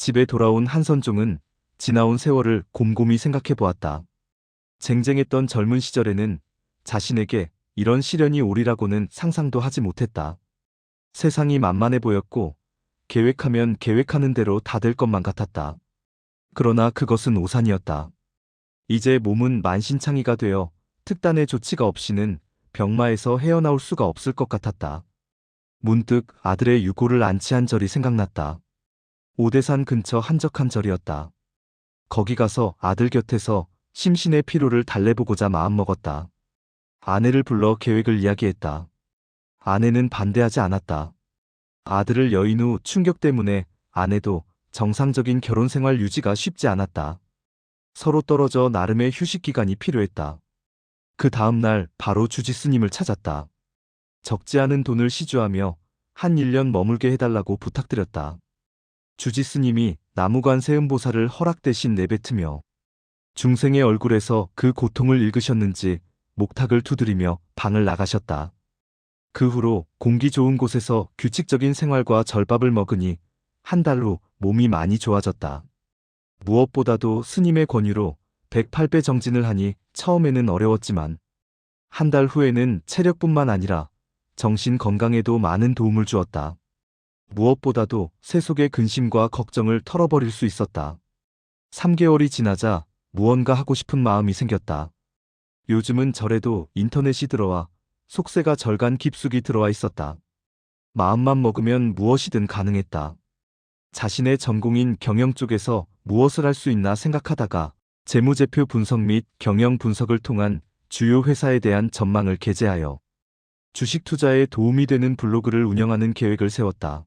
집에 돌아온 한선종은 지나온 세월을 곰곰이 생각해 보았다. 쟁쟁했던 젊은 시절에는 자신에게 이런 시련이 오리라고는 상상도 하지 못했다. 세상이 만만해 보였고 계획하면 계획하는 대로 다 될 것만 같았다. 그러나 그것은 오산이었다. 이제 몸은 만신창이가 되어 특단의 조치가 없이는 병마에서 헤어나올 수가 없을 것 같았다. 문득 아들의 유고를 안치한 절이 생각났다. 오대산 근처 한적한 절이었다. 거기 가서 아들 곁에서 심신의 피로를 달래보고자 마음먹었다. 아내를 불러 계획을 이야기했다. 아내는 반대하지 않았다. 아들을 여인 후 충격 때문에 아내도 정상적인 결혼 생활 유지가 쉽지 않았다. 서로 떨어져 나름의 휴식 기간이 필요했다. 그 다음 날 바로 주지 스님을 찾았다. 적지 않은 돈을 시주하며 한 1년 머물게 해달라고 부탁드렸다. 주지 스님이 나무관 세음보살을 허락 대신 내뱉으며 중생의 얼굴에서 그 고통을 읽으셨는지 목탁을 두드리며 방을 나가셨다. 그 후로 공기 좋은 곳에서 규칙적인 생활과 절밥을 먹으니 한 달 후 몸이 많이 좋아졌다. 무엇보다도 스님의 권유로 108배 정진을 하니 처음에는 어려웠지만 한 달 후에는 체력뿐만 아니라 정신 건강에도 많은 도움을 주었다. 무엇보다도 세속의 근심과 걱정을 털어버릴 수 있었다. 3개월이 지나자 무언가 하고 싶은 마음이 생겼다. 요즘은 절에도 인터넷이 들어와 속세가 절간 깊숙이 들어와 있었다. 마음만 먹으면 무엇이든 가능했다. 자신의 전공인 경영 쪽에서 무엇을 할 수 있나 생각하다가 재무제표 분석 및 경영 분석을 통한 주요 회사에 대한 전망을 게재하여 주식 투자에 도움이 되는 블로그를 운영하는 계획을 세웠다.